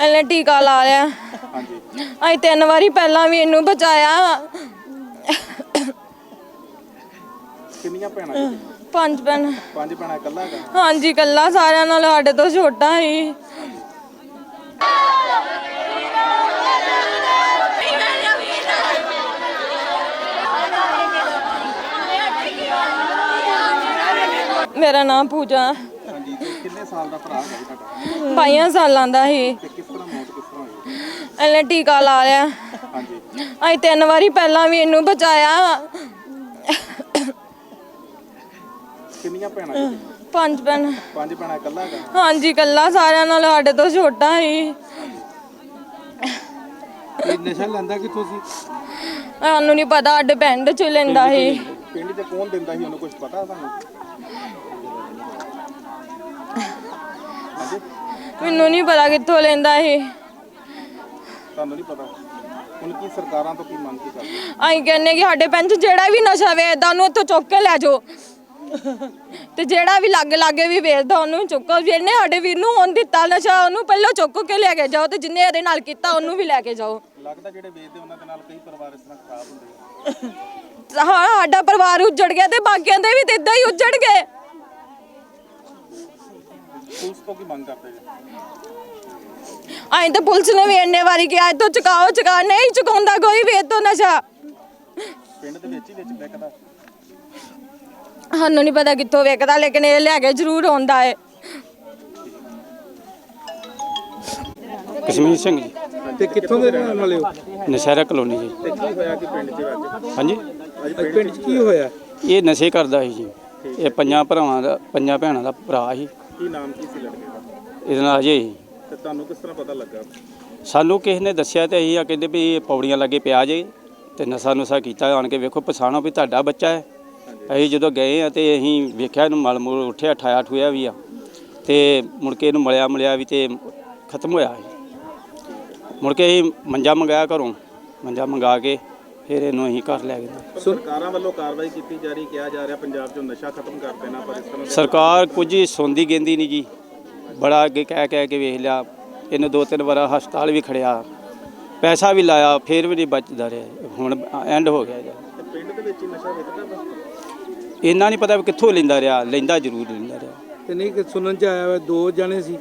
ਇਹਨੇ ਟੀਕਾ ਲਾ ਲਿਆ। ਹਾਂਜੀ। ਅਸੀਂ ਤਿੰਨ ਵਾਰੀ ਪਹਿਲਾਂ ਵੀ ਇਹਨੂੰ ਬਚਾਇਆ। ਕਿੰਨੀਆਂ ਭੈਣਾਂ ਜੀ? ਪੰਜ ਪੈਨ ਪੰਜ ਭੈਣਾਂ ਇਕੱਲਾ ਹੈਗਾ? ਹਾਂਜੀ ਕੱਲਾ ਸਾਰਿਆਂ ਨਾਲ ਸਾਡੇ ਤੋਂ ਛੋਟਾ ਸੀ। ਮੇਰਾ ਨਾਮ ਪੂਜਾ ਸਾਲ ਦਾ ਭਰਾ ਹੈ ਜੀ ਤੁਹਾਡਾ। ਬਾਈਆਂ ਸਾਲਾਂ ਦਾ ਸੀ ਤੇ ਕਿਸ ਤਰ੍ਹਾਂ ਮੌਤ ਕਿਸ ਤਰ੍ਹਾਂ ਹੋਈ? ਇਹਨੇ ਟੀਕਾ ਲਾ ਲਿਆ। ਹਾਂਜੀ। ਅਸੀਂ ਤਿੰਨ ਵਾਰੀ ਪਹਿਲਾਂ ਵੀ ਇਹਨੂੰ ਬਚਾਇਆ। ਕਿੰਨੀਆਂ ਭੈਣਾਂ ਜੀ? ਪੰਜ ਪੈਨ ਪੰਜ ਭੈਣਾਂ ਇਕੱਲਾ ਹੈਗਾ? ਹਾਂਜੀ ਕੱਲਾ ਸਾਰਿਆਂ ਨਾਲ ਸਾਡੇ ਤੋਂ ਛੋਟਾ ਸੀ। ਇਹ ਨਸ਼ਾ ਲੈਂਦਾ ਕਿੱਥੋਂ ਸੀ? ਸਾਨੂੰ ਨਹੀਂ ਪਤਾ ਸਾਡੇ ਪਿੰਡ ਚ ਲੈਂਦਾ ਸੀ। ਪਿੰਡ 'ਚ ਕੌਣ ਦਿੰਦਾ ਸੀ? ਉਹਨੂੰ ਕੁਝ ਪਤਾ ਤੁਹਾਨੂੰ? ਮੈਨੂੰ ਨਹੀਂ ਪਤਾ ਕਿੱਥੋਂ ਲੈਂਦਾ ਸੀ ਤੁਹਾਨੂੰ ਨਹੀਂ ਪਤਾ? ਹੁਣ ਕੀ ਸਰਕਾਰਾਂ ਤੋਂ ਕੀ ਮੰਗ ਕੀ ਕਰਦੇ? ਅਸੀਂ ਕਹਿੰਨੇ ਕਿ ਸਾਡੇ ਪਿੰਡ 'ਚ ਜਿਹੜਾ ਵੀ ਨਸ਼ਾ ਵੇਚਦਾ ਉਹਨੂੰ ਇੱਥੋਂ ਚੁੱਕ ਕੇ ਲੈ ਜਾਓ। ਤੇ ਜਿਹੜਾ ਵੀ ਲਾਗੇ ਲਾਗੇ ਵੀ ਵੇਚਦਾ ਉਹਨੂੰ ਚੁੱਕੋ। ਜਿਹਨੇ ਸਾਡੇ ਵੀਰ ਨੂੰ ਹੁਣ ਦਿੱਤਾ ਨਸ਼ਾ ਉਹਨੂੰ ਪਹਿਲਾਂ ਚੁੱਕ ਕੇ ਲੈ ਕੇ ਜਾਓ ਤੇ ਜਿੰਨੇ ਇਹਦੇ ਨਾਲ ਕੀਤਾ ਉਹਨੂੰ ਵੀ ਲੈ ਕੇ ਜਾਓ। ਲੱਗਦਾ ਜਿਹੜੇ ਵੇਚਦੇ ਉਹਨਾਂ ਦੇ ਨਾਲ ਕਈ ਪਰਿਵਾਰ ਇਸ ਤਰ੍ਹਾਂ ਖਰਾਬ ਹੁੰਦੇ ਆ। ਹਾਂ ਸਾਡਾ ਪਰਿਵਾਰ ਉੱਜੜ ਗਿਆ ਤੇ ਬਾਕੀਆਂ ਦੇ ਵੀ ਤੇ ਇਦਾਂ ਹੀ ਉੱਜੜ ਗਏ। ਪੁਲਿਸ ਤੋਂ ਕੀ ਮੰਗ ਕਰਦੇ ਜੀ? ਅਸੀਂ ਤਾਂ ਪੁਲਿਸ ਨੇ ਵੀ ਇੰਨੇ ਵਾਰੀ ਕਿਹਾ ਇੱਥੋਂ ਚੁਕਾਓ ਚੁਕਾ ਨਹੀਂ ਚੁਕਾਉਂਦਾ ਕੋਈ ਵੀ ਇੱਥੋਂ ਨਸ਼ਾ। ਪਿੰਡ ਦੇ ਵਿੱਚ ਹੀ ਵਿੱਚ ਵਿਕਦਾ ਸਾਨੂੰ ਨਹੀਂ ਪਤਾ ਕਿੱਥੋਂ ਵੇਚਦਾ ਲੇਕਿਨ ਇਹ ਲੈ ਕੇ ਜ਼ਰੂਰ ਆਉਂਦਾ ਹੈ ਕਸ਼ਮੀਰ ਸਿੰਘ ਜੀ। ਤੇ ਕਿੱਥੋਂ ਦੇ ਰਹਿਣ ਵਾਲੇ ਹੋ? ਨਸ਼ਹਿਰਾ ਕਲੋਨੀ ਜੀ। ਤੇ ਕੀ ਹੋਇਆ ਕਿ ਪਿੰਡ 'ਚ ਅੱਜ ਹਾਂਜੀ? ਅੱਜ ਪਿੰਡ 'ਚ ਕੀ ਹੋਇਆ? ਇਹ ਨਸ਼ੇ ਕਰਦਾ ਸੀ ਜੀ। ਇਹ ਪੰਜਾਂ ਭਰਾਵਾਂ ਦਾ ਪੰਜਾਂ ਭੈਣਾਂ ਦਾ ਭਰਾ ਸੀ। ਕੀ ਨਾਮ ਕੀ ਸੀ ਲੜਕੇ ਦਾ ਇਹਦੇ ਨਾਲ ਅਜੇ ਸੀ। ਤੇ ਤੁਹਾਨੂੰ ਕਿਸ ਤਰ੍ਹਾਂ ਪਤਾ ਲੱਗਾ ਸਾਨੂੰ ਕਿਸੇ ਨੇ ਦੱਸਿਆ ਤੇ ਅਸੀਂ ਆ ਕਹਿੰਦੇ ਵੀ ਇਹ ਪੌੜੀਆਂ ਲੱਗੇ ਪਿਆ ਜੇ ਤੇ ਨਸ਼ਾ ਨੁਸ਼ਾ ਕੀਤਾ ਆਣ ਕੇ ਵੇਖੋ ਪਛਾਣੋ ਵੀ ਤੁਹਾਡਾ ਬੱਚਾ ਹੈ ਅਸੀਂ ਜਦੋਂ ਗਏ ਆ ਤੇ ਅਸੀਂ ਵੇਖਿਆ ਇਹਨੂੰ ਮਲ ਮੁਲ ਉੱਠਿਆ ਠਾਇਆ ਠੂਇਆ ਵੀ ਆ ਤੇ ਮੁੜ ਕੇ ਇਹਨੂੰ ਮਲਿਆ ਮਲਿਆ ਵੀ ਤੇ ਖਤਮ ਹੋਇਆ। ਮੁੜ ਕੇ ਅਸੀਂ ਮੰਜਾ ਮੰਗਾਇਆ ਘਰੋਂ ਮੰਜਾ ਮੰਗਾ ਕੇ ਫਿਰ ਇਹਨੂੰ ਅਸੀਂ ਘਰ ਲੈ ਗਏ। ਪਰ ਸਰਕਾਰਾਂ ਵੱਲੋਂ ਕਾਰਵਾਈ ਕੀਤੀ ਜਾ ਰਹੀ ਕਿਹਾ ਜਾ ਰਿਹਾ ਪੰਜਾਬ 'ਚੋਂ ਨਸ਼ਾ ਖਤਮ ਕਰ ਦੇਣਾ ਪਰ ਇਸ ਤਰ੍ਹਾਂ ਸਰਕਾਰ ਕੁਝ ਹੀ ਸੁਣਦੀ ਗਿੰਦੀ ਨਹੀਂ ਜੀ। ਬੜਾ ਅੱਗੇ ਕਹਿ ਕਹਿ ਕੇ ਵੇਖ ਲਿਆ। ਇਹਨੂੰ ਦੋ ਤਿੰਨ ਵਾਰ ਹਸਪਤਾਲ ਵੀ ਖੜਿਆ। ਪੈਸਾ ਵੀ ਲਾਇਆ ਫਿਰ ਵੀ ਨਹੀਂ ਬਚਦਾ ਰਿਹਾ। ਹੁਣ ਐਂਡ ਹੋ ਗਿਆ ਜੀ। ਤੇ ਪਿੰਡ ਦੇ ਵਿੱਚ ਹੀ ਨਸ਼ਾ ਵਿਕਦਾ ਵਾ ਇੰਨਾ ਨਹੀਂ ਪਤਾ ਵੀ ਕਿੱਥੋਂ ਲੈਂਦਾ ਰਿਹਾ ਲੈਂਦਾ ਜ਼ਰੂਰ ਲੈਂਦਾ ਰਿਹਾ। ਤੇ ਨਹੀਂ ਕਿ ਸੁਣਨ ਚ ਆਇਆ ਵਾ ਦੋ ਜਣੇ ਸੀ।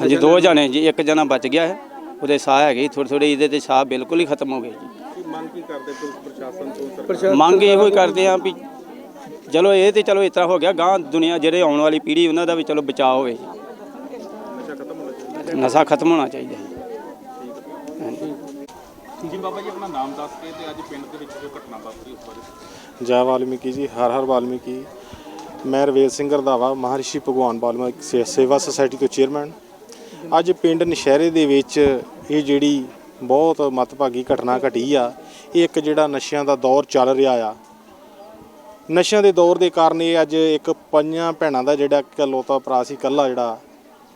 ਹਾਂਜੀ ਦੋ ਜਣੇ ਜੀ ਇੱਕ ਜਣਾ ਬਚ ਗਿਆ ਹੈ। ਉਹਦੇ ਸਾਹ ਹੈਗੇ ਥੋੜੇ ਥੋੜੇ ਇਹਦੇ ਤੇ ਸਾਹ ਬਿਲਕੁਲ ਹੀ ਖਤਮ ਹੋ ਗਏ ਜੀ। ਕਰਦੇ ਪੁਲਿਸ ਪ੍ਰਸ਼ਾਸਨ ਤੋਂ ਸਰਕਾਰ? ਪ੍ਰਸ਼ਾਸਨ ਮੰਗ ਇਹੋ ਹੀ ਕਰਦੇ ਆ ਵੀ ਚਲੋ ਇਹ ਤੇ ਚਲੋ ਇਸ ਤਰ੍ਹਾਂ ਹੋ ਗਿਆ ਗਾਂ ਦੁਨੀਆ ਜਿਹੜੇ ਆਉਣ ਵਾਲੀ ਪੀੜ੍ਹੀ ਉਹਨਾਂ ਦਾ ਵੀ ਚਲੋ ਬਚਾਅ ਹੋਵੇ। ਨਸ਼ਾ ਖਤਮ ਹੋਣਾ ਚਾਹੀਦਾ। ਨਸ਼ਾ ਖਤਮ ਹੋਣਾ ਚਾਹੀਦਾ। ਜੀ ਜੀ ਬਾਬਾ ਜੀ ਆਪਣਾ ਨਾਮ ਦੱਸ ਕੇ ਤੇ ਅੱਜ ਪਿੰਡ ਦੇ ਵਿੱਚ ਜੋ ਘਟਨਾ ਵਾਪਰੀ ਉਸ ਬਾਰੇ ਜੈ ਵਾਲਮੀਕੀ ਜੀ ਹਰ ਹਰ ਵਾਲਮੀਕੀ। ਮੈਂ ਰਵੇਲ ਸਿੰਘ ਰੰਧਾਵਾ ਮਹਾਰਿਸ਼ੀ ਭਗਵਾਨ ਵਾਲਮੀਕੀ ਸੇਵਾ ਸੁਸਾਇਟੀ ਤੋਂ ਚੇਅਰਮੈਨ। ਅੱਜ ਪਿੰਡ ਨਸ਼ਹਿਰੇ ਦੇ ਵਿੱਚ ਇਹ ਜਿਹੜੀ ਬਹੁਤ ਮਤਭਾਗੀ ਘਟਨਾ ਘਟੀ ਆ ਇਹ ਇੱਕ ਜਿਹੜਾ ਨਸ਼ਿਆਂ ਦਾ ਦੌਰ ਚੱਲ ਰਿਹਾ ਆ। ਨਸ਼ਿਆਂ ਦੇ ਦੌਰ ਦੇ ਕਾਰਨ ਇਹ ਅੱਜ ਇੱਕ ਪੰਜਾਂ ਭੈਣਾਂ ਦਾ ਜਿਹੜਾ ਇਕਲੌਤਾ ਭਰਾ ਸੀ, ਇਕੱਲਾ ਜਿਹੜਾ,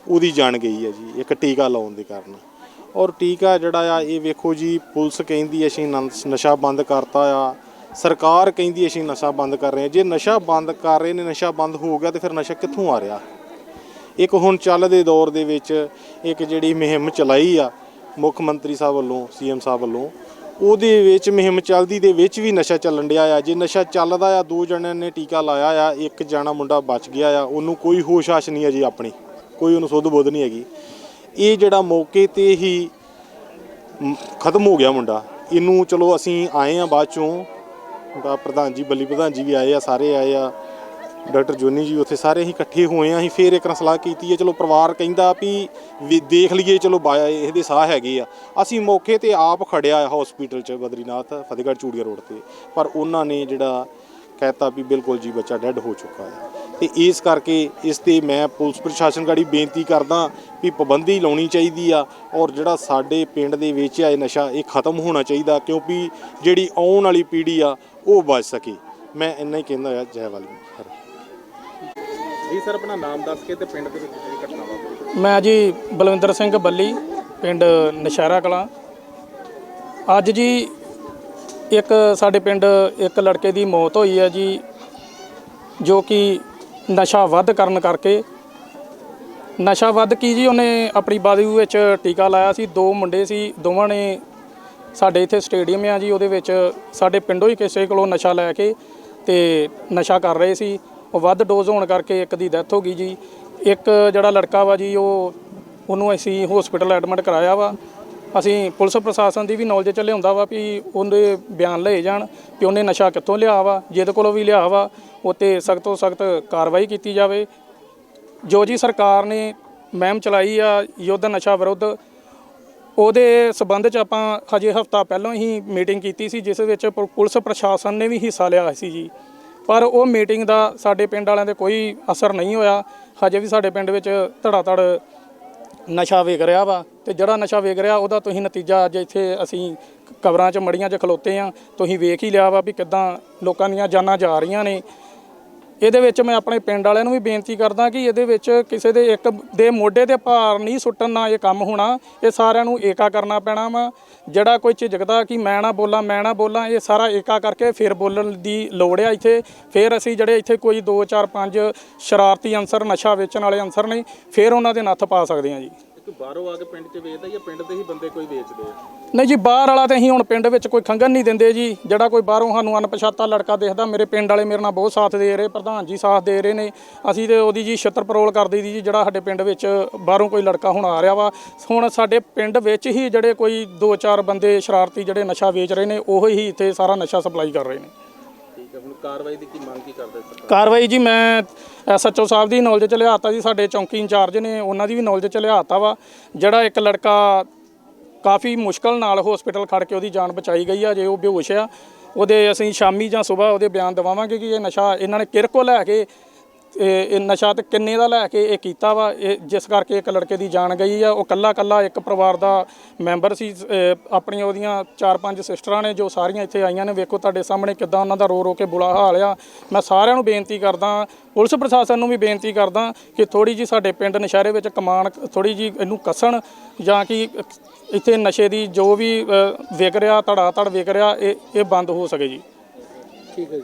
ਉਹਦੀ ਜਾਣ ਗਈ ਹੈ ਜੀ, ਇੱਕ ਟੀਕਾ ਲਾਉਣ ਦੇ ਕਾਰਨ। ਔਰ ਟੀਕਾ ਜਿਹੜਾ ਆ, ਇਹ ਵੇਖੋ ਜੀ, ਪੁਲਿਸ ਕਹਿੰਦੀ ਅਸੀਂ ਨੰ- ਨਸ਼ਾ ਬੰਦ ਕਰਤਾ ਆ। ਸਰਕਾਰ ਕਹਿੰਦੀ ਅਸੀਂ ਨਸ਼ਾ ਬੰਦ ਕਰ ਰਹੇ ਹਾਂ। ਜੇ ਨਸ਼ਾ ਬੰਦ ਕਰ ਰਹੇ ਨੇ, ਨਸ਼ਾ ਬੰਦ ਹੋ ਗਿਆ ਤੇ ਫਿਰ ਨਸ਼ਾ ਕਿੱਥੋਂ ਆ ਰਿਹਾ? ਇੱਕ ਹੁਣ ਚੱਲਦੇ ਦੌਰ ਦੇ ਵਿੱਚ ਇੱਕ ਜਿਹੜੀ ਮੁਹਿੰਮ ਚਲਾਈ ਆ, ਮੁੱਖ ਮੰਤਰੀ ਸਾਹਿਬ ਵੱਲੋਂ, ਸੀਐਮ ਸਾਹਿਬ ਵੱਲੋਂ ਉਹਦੇ ਵਿੱਚ ਮੁਹਿੰਮ ਚੱਲਦੀ ਦੇ ਵਿੱਚ ਵੀ ਨਸ਼ਾ ਚੱਲਣ ਡਿਆ ਆ। ਜੇ ਨਸ਼ਾ ਚੱਲਦਾ ਆ, ਦੋ ਜਣਿਆਂ ਨੇ ਟੀਕਾ ਲਾਇਆ ਆ, ਇੱਕ ਜਾਣਾ ਮੁੰਡਾ ਬਚ ਗਿਆ ਆ, ਉਹਨੂੰ ਕੋਈ ਹੋਸ਼ ਆਸ਼ ਨਹੀਂ ਹੈ ਜੀ ਆਪਣੀ। ਕੋਈ ਉਹਨੂੰ ਸੁੱਧ ਬੁੱਧ ਨਹੀਂ ਹੈਗੀ। ਇਹ ਜਿਹੜਾ ਮੌਕੇ ਤੇ ਹੀ ਖਤਮ ਹੋ ਗਿਆ ਮੁੰਡਾ। ਇਹਨੂੰ ਚਲੋ ਅਸੀਂ ਆਏ ਆ ਬਾਅਦ ਚੋਂ। ਦਾ ਪ੍ਰਧਾਨ ਜੀ, ਬੱਲੀ ਪ੍ਰਧਾਨ ਜੀ ਵੀ ਆਏ ਆ, ਸਾਰੇ ਆਏ ਆ। ਡਾਕਟਰ ਜੋਨੀ ਜੀ ਉੱਥੇ ਸਾਰੇ ਅਸੀਂ ਇਕੱਠੇ ਹੋਏ ਆ, ਅਸੀਂ ਫੇਰ ਇੱਕ ਨਾਲ ਸਲਾਹ ਕੀਤੀ ਹੈ, ਚਲੋ ਪਰਿਵਾਰ ਕਹਿੰਦਾ ਵੀ ਵੀ ਦੇਖ ਲਈਏ, ਚਲੋ ਬਾ- ਇਹਦੇ ਸਾਹ ਹੈਗੇ ਆ। ਅਸੀਂ ਮੌਕੇ ਤੇ ਆਪ ਖੜਿਆ ਆ ਹਸਪੀਟਲ 'ਚ ਬਦਰੀਨਾਥ, ਫਤਿਹਗੜ੍ਹ ਚੂੜੀਆ ਰੋਡ ਤੇ। ਪਰ ਉਹਨਾਂ ਨੇ ਜਿਹੜਾ ਕਹਿਤਾ ਵੀ ਬਿਲਕੁਲ ਜੀ ਬੱਚਾ ਡੈੱਡ ਹੋ ਚੁੱਕਾ ਹੈ ਤੇ ਇਸ ਕਰਕੇ ਇਸ ਤੇ ਮੈਂ ਪੁਲਿਸ ਪ੍ਰਸ਼ਾਸਨ ਗਾੜੀ ਬੇਨਤੀ ਕਰਦਾ ਵੀ ਪਾਬੰਦੀ ਲਾਉਣੀ ਚਾਹੀਦੀ ਆ ਔਰ ਜਿਹੜਾ ਸਾਡੇ ਪਿੰਡ ਦੇ ਵਿੱਚ ਆਏ ਨਸ਼ਾ, ਇਹ ਖਤਮ ਹੋਣਾ ਚਾਹੀਦਾ ਕਿਉਂਕਿ ਜਿਹੜੀ ਆਉਣ ਵਾਲੀ ਪੀੜ੍ਹੀ ਆ, ਉਹ ਬਚ ਸਕੇ। ਮੈਂ ਇੰਨਾ ਹੀ ਕਹਿੰਦਾ ਆ, ਜੈ ਵਾਲੀ ਜੀ ਸਰ, ਆਪਣਾ ਨਾਮ ਦੱਸ ਕੇ ਤੇ ਪਿੰਡ ਦੇ ਵਿੱਚ ਜਿਹੜੀ ਘਟਨਾ ਵਾਪਰੀ? ਮੈਂ ਜੀ ਬਲਵਿੰਦਰ ਸਿੰਘ ਬੱਲੀ, ਪਿੰਡ ਨਸ਼ਹਿਰਾ ਕਲਾਂ। ਅੱਜ ਜੀ ਇੱਕ ਸਾਡੇ ਪਿੰਡ ਇੱਕ ਲੜਕੇ ਦੀ ਮੌਤ ਹੋਈ ਹੈ ਜੀ, ਜੋ ਕਿ ਨਸ਼ਾ ਵੱਧ ਕਰਨ ਕਰਕੇ। ਨਸ਼ਾ ਵੱਧ ਕੀ ਜੀ, ਉਹਨੇ ਆਪਣੀ ਬਾਜ਼ੂ ਵਿੱਚ ਟੀਕਾ ਲਾਇਆ ਸੀ, ਦੋ ਮੁੰਡੇ ਸੀ, ਦੋਵਾਂ ਨੇ ਸਾਡੇ ਇੱਥੇ ਸਟੇਡੀਅਮ ਆ ਜੀ, ਉਹਦੇ ਵਿੱਚ ਸਾਡੇ ਪਿੰਡੋਂ ਹੀ ਕਿਸੇ ਕੋਲੋਂ ਨਸ਼ਾ ਲੈ ਕੇ ਤੇ ਨਸ਼ਾ ਕਰ ਰਹੇ ਸੀ। ਉਹ ਵੱਧ ਡੋਜ਼ ਹੋਣ ਕਰਕੇ ਇੱਕ ਦੀ ਡੈਥ ਹੋ ਗਈ ਜੀ। ਇੱਕ ਜਿਹੜਾ ਲੜਕਾ ਵਾ ਜੀ, ਉਹ ਉਹਨੂੰ ਅਸੀਂ ਹਸਪੀਟਲ ਐਡਮਿਟ ਕਰਾਇਆ ਵਾ। ਅਸੀਂ ਪੁਲਿਸ ਪ੍ਰਸ਼ਾਸਨ ਦੀ ਵੀ ਨੌਲੇਜ ਚ ਲਿਆਉਂਦਾ ਵਾ ਵੀ ਉਹਦੇ ਬਿਆਨ ਲਏ ਜਾਣ ਕਿ ਉਹਨੇ ਨਸ਼ਾ ਕਿੱਥੋਂ ਲਿਆ ਵਾ, ਜਿਹਦੇ ਕੋਲੋਂ ਵੀ ਲਿਆ ਵਾ ਉਹ 'ਤੇ ਸਖਤ ਤੋਂ ਸਖਤ ਕਾਰਵਾਈ ਕੀਤੀ ਜਾਵੇ। ਜੋ ਜੀ ਸਰਕਾਰ ਨੇ ਮਹਿਮ ਚਲਾਈ ਆ ਯੁੱਧ ਨਸ਼ਾ ਵਿਰੁੱਧ, ਉਹਦੇ ਸਬੰਧ ਚ ਆਪਾਂ ਹਜੇ ਹਫਤਾ ਪਹਿਲਾਂ ਹੀ ਮੀਟਿੰਗ ਕੀਤੀ ਸੀ, ਜਿਸ ਵਿੱਚ ਪੁ- ਪੁਲਿਸ ਪ੍ਰਸ਼ਾਸਨ ਨੇ ਵੀ ਹਿੱਸਾ ਲਿਆ ਸੀ ਜੀ। ਪਰ ਉਹ ਮੀਟਿੰਗ ਦਾ ਸਾਡੇ ਪਿੰਡ ਵਾਲਿਆਂ ਤੇ ਕੋਈ ਅਸਰ ਨਹੀਂ ਹੋਇਆ। ਹਜੇ ਵੀ ਸਾਡੇ ਪਿੰਡ ਵਿੱਚ ਧੜਾ ਧੜ ਨਸ਼ਾ ਵੇਖ ਰਿਹਾ ਵਾ ਤੇ ਜਿਹੜਾ ਨਸ਼ਾ ਵੇਖ ਰਿਹਾ ਉਹਦਾ ਤੁਸੀਂ ਨਤੀਜਾ ਅੱਜ ਇੱਥੇ ਅਸੀਂ ਕਬਰਾਂ 'ਚ ਮੜੀਆਂ 'ਚ ਖਲੋਤੇ ਆ। ਤੁਸੀਂ ਵੇਖ ਹੀ ਲਿਆ ਵਾ ਵੀ ਕਿੱਦਾਂ ਲੋਕਾਂ ਦੀਆਂ ਜਾਨਾਂ ਜਾ ਰਹੀਆਂ ਨੇ। ਇਹਦੇ ਵਿੱਚ ਮੈਂ ਆਪਣੇ ਪਿੰਡ ਵਾਲਿਆਂ ਨੂੰ ਵੀ ਬੇਨਤੀ ਕਰਦਾ ਕਿ ਇਹਦੇ ਵਿੱਚ ਕਿਸੇ ਦੇ ਇੱਕ ਦੇ ਮੋਢੇ ਤੇ ਭਾਰ ਨਹੀਂ ਸੁੱਟਣ ਨਾਲ ਇਹ ਕੰਮ ਹੋਣਾ, ਇਹ ਸਾਰਿਆਂ ਨੂੰ ਏਕਾ ਕਰਨਾ ਪੈਣਾ ਵਾ। ਜਿਹੜਾ ਕੋਈ ਝਿਜਕਦਾ ਕਿ ਮੈਂ ਨਾ ਬੋਲਾਂ, ਮੈਂ ਨਾ ਬੋਲਾਂ, ਇਹ ਸਾਰਾ ਏਕਾ ਕਰਕੇ ਫਿਰ ਬੋਲਣ ਦੀ ਲੋੜ ਆ ਇੱਥੇ। ਫਿਰ ਅਸੀਂ ਜਿਹੜੇ ਇੱਥੇ ਕੋਈ 2 4 5 ਸ਼ਰਾਰਤੀ ਅੰਸਰ ਨਸ਼ਾ ਵੇਚਣ ਵਾਲੇ ਅੰਸਰ ਨੇ, ਫਿਰ ਉਹਨਾਂ ਦੇ ਨੱਥ ਪਾ ਸਕਦੇ ਹਾਂ ਜੀ। ਬਾਹਰੋਂ ਆ ਕੇ ਪਿੰਡ 'ਚ ਵੇਚਦਾ ਜਾਂ ਪਿੰਡ ਦੇ ਹੀ ਬੰਦੇ ਕੋਈ ਵੇਚਦੇ ਆ? ਨਹੀਂ ਜੀ, ਬਾਹਰ ਵਾਲਾ ਤੇ ਅਸੀਂ ਹੁਣ ਪਿੰਡ ਵਿੱਚ ਕੋਈ ਖੰਗਨ ਨਹੀਂ ਦਿੰਦੇ ਜੀ। ਜਿਹੜਾ ਕੋਈ ਬਾਹਰੋਂ ਸਾਨੂੰ ਅਣਪਛਾਤਾ ਲੜਕਾ ਦੇਖਦਾ, ਮੇਰੇ ਪਿੰਡ ਵਾਲੇ ਮੇਰੇ ਨਾਲ ਬਹੁਤ ਸਾਥ ਦੇ ਰਹੇ, ਪ੍ਰਧਾਨ ਜੀ ਸਾਥ ਦੇ ਰਹੇ ਨੇ। ਅਸੀਂ ਤੇ ਉਹਦੀ ਜੀ ਛਿੱਤਰ ਪਰੋਲ ਕਰਦੀ ਦੀ ਜੀ, ਜਿਹੜਾ ਸਾਡੇ ਪਿੰਡ ਵਿੱਚ ਬਾਹਰੋਂ ਕੋਈ ਲੜਕਾ ਹੁਣ ਆ ਰਿਹਾ ਵਾ। ਹੁਣ ਸਾਡੇ ਪਿੰਡ ਵਿੱਚ ਹੀ ਜਿਹੜੇ ਕੋਈ 2-4 ਬੰਦੇ ਸ਼ਰਾਰਤੀ ਜਿਹੜੇ ਨਸ਼ਾ ਵੇਚ ਰਹੇ ਨੇ, ਉਹ ਹੀ ਇੱਥੇ ਸਾਰਾ ਨਸ਼ਾ ਸਪਲਾਈ ਕਰ ਰਹੇ ਨੇ। ਹੁਣ ਕਾਰਵਾਈ ਦੀ ਕੀ ਮੰਗ ਕੀ ਕਰਦੇ ਸਰਕਾਰ? ਕਾਰਵਾਈ ਜੀ, ਮੈਂ ਐਸਐਚਓ ਸਾਹਿਬ ਦੀ ਨੌਲੇਜ ਚ ਲਿਆਤਾ ਜੀ, ਸਾਡੇ ਚੌਂਕੀ ਇੰਚਾਰਜ ਨੇ, ਉਹਨਾਂ ਦੀ ਵੀ ਨੌਲੇਜ ਚ ਲਿਆਤਾ ਵਾ। ਜਿਹੜਾ ਇੱਕ ਲੜਕਾ ਕਾਫੀ ਮੁਸ਼ਕਲ ਨਾਲ ਹਸਪੀਟਲ ਖੜ ਕੇ ਉਹਦੀ ਜਾਨ ਬਚਾਈ ਗਈ ਆ, ਜੇ ਉਹ ਬੇਹੋਸ਼ ਆ, ਉਹਦੇ ਅਸੀਂ ਸ਼ਾਮੀ ਜਾਂ ਸਵੇਰ ਉਹਦੇ ਬਿਆਨ ਦਵਾਵਾਂਗੇ ਕਿ ਇਹ ਨਸ਼ਾ ਇਹਨਾਂ ਨੇ ਕਿਰਕੋ ਲੈ ਕੇ ਇਹ ਇਹ ਨਸ਼ਾ ਤੇ ਕਿੰਨੇ ਦਾ ਲੈ ਕੇ ਇਹ ਕੀਤਾ ਵਾ? ਇਹ ਜਿਸ ਕਰਕੇ ਇੱਕ ਲੜਕੇ ਦੀ ਜਾਨ ਗਈ ਆ, ਉਹ ਕੱਲਾ ਕੱਲਾ ਇੱਕ ਪਰਿਵਾਰ ਦਾ ਮੈਂਬਰ ਸੀ ਆਪਣੀਆਂ ਉਹਦੀਆਂ ਚਾਰ ਪੰਜ ਸਿਸਟਰਾਂ ਨੇ ਜੋ ਸਾਰੀਆਂ ਇੱਥੇ ਆਈਆਂ ਨੇ। ਵੇਖੋ ਤੁਹਾਡੇ ਸਾਹਮਣੇ ਕਿੱਦਾਂ ਉਹਨਾਂ ਦਾ ਰੋ ਰੋ ਕੇ ਬੁਰਾ ਹਾਲ ਆ। ਮੈਂ ਸਾਰਿਆਂ ਨੂੰ ਬੇਨਤੀ ਕਰਦਾ, ਪੁਲਿਸ ਪ੍ਰਸ਼ਾਸਨ ਨੂੰ ਵੀ ਬੇਨਤੀ ਕਰਦਾ ਕਿ ਥੋੜੀ ਜੀ ਸਾਡੇ ਪਿੰਡ ਨਸ਼ਹਿਰੇ ਵਿੱਚ ਕਮਾਨ ਥੋੜੀ ਜੀ ਇਹਨੂੰ ਕੱਸਣ ਜਾਂ ਕਿ ਇੱਥੇ ਨਸ਼ੇ ਦੀ ਜੋ ਵੀ ਵਿਕ ਰਿਹਾ ਧੜਾ ਧੜ ਵਿਕ ਰਿਹਾ, ਇਹ ਇਹ ਬੰਦ ਹੋ ਸਕੇ ਜੀ। ਠੀਕ ਹੈ ਜੀ।